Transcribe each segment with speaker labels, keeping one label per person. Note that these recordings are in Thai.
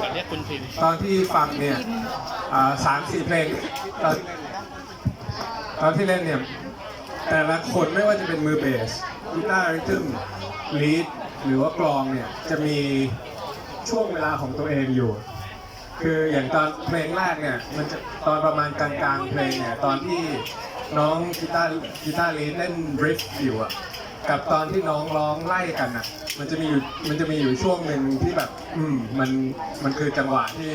Speaker 1: ขอเรียกคุณพิม
Speaker 2: ตอนที่ฟังเนี่ยสามสี่เพลงตอนตอนที่เล่นเนี่ย แต่ละคนไม่ว่าจะเป็นมือเบสกีตาร์ริทึมลีดหรือว่ากลองเนี่ย จะมีช่วงเวลาของตัวเองอยู่ คืออย่างตอนเพลงแรกเนี่ย มันจะตอนประมาณกลางๆเพลงเนี่ย ตอนที่น้องกีตาร์กีตาร์ลีดเล่นริฟอยู่อะ กับตอนที่น้องร้องไล่กันอะมันจะมีอยู่มันจะมีอยู่ช่วงหนึ่งที่แบบ อืมมันมันคือจังหวะที่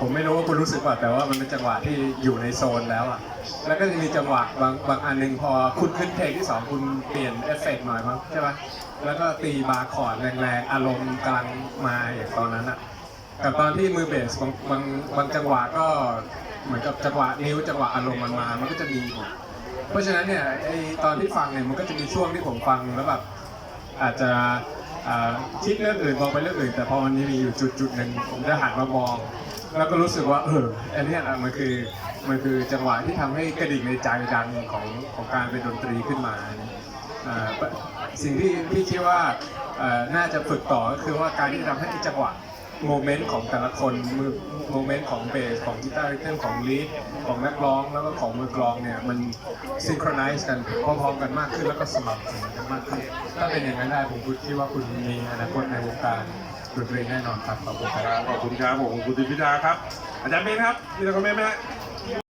Speaker 2: ผมไม่รู้ว่าคุณรู้สึกว่าแต่ว่ามันเป็นจังหวะที่อยู่ในโซนแล้วอะ แล้วก็จะมีจังหวะบางบางอันหนึ่งพอคุณขึ้นเพลงที่สองคุณเปลี่ยนเอฟเฟกต์หน่อยมั้งใช่ปะแล้วก็ตีบาร์คอร์ดแรงๆอารมณ์กำลังมาอย่างตอนนั้นอะกับตอนที่มือเบสบางบางบางจังหวะก็เหมือนกับจังหวะนิ้วจังหวะอารมณ์มันมา มันก็จะมีหมด เพราะฉะนั้นเนี่ยไอตอนที่ฟังเนี่ยมันก็จะมีช่วงที่ผมฟังแล้วแบบอาจจะคิดเรื่องอื่นมองไปเรื่องอื่น แต่พอมันมีอยู่จุดจุดหนึ่งผมจะหันมามอง แล้วก็รู้สึกว่าเอออันนี้มันคือมันคือจังหวะที่ทำให้กระดิ่งในใจดังของของการเป็นดนตรีขึ้นมาสิ่งที่พี่คิดว่าน่าจะฝึกต่อก็คือว่าการที่ทำให้จังหวะ โมเมนต์ของแต่ละคนมือโมเมนต์ของเบสของกีตาร์ริทึมของลีดของนักร้องแล้วก็ของมือกลองเนี่ยมันซิงโครไนซ์กันพร้อมๆกันมากขึ้นแล้วก็สม่ำเสมอกันมากขึ้น ถ้าเป็นอย่างนั้นได้ผมคิดว่าคุณมีอนาคตในวงการดนตรีแน่นอนครับขอบคุณครับ
Speaker 3: ขอบคุณครับผมคุณติพิดาครับ อาจารย์เบนครับมีอะไรคอมเมนต์ไหมฮะ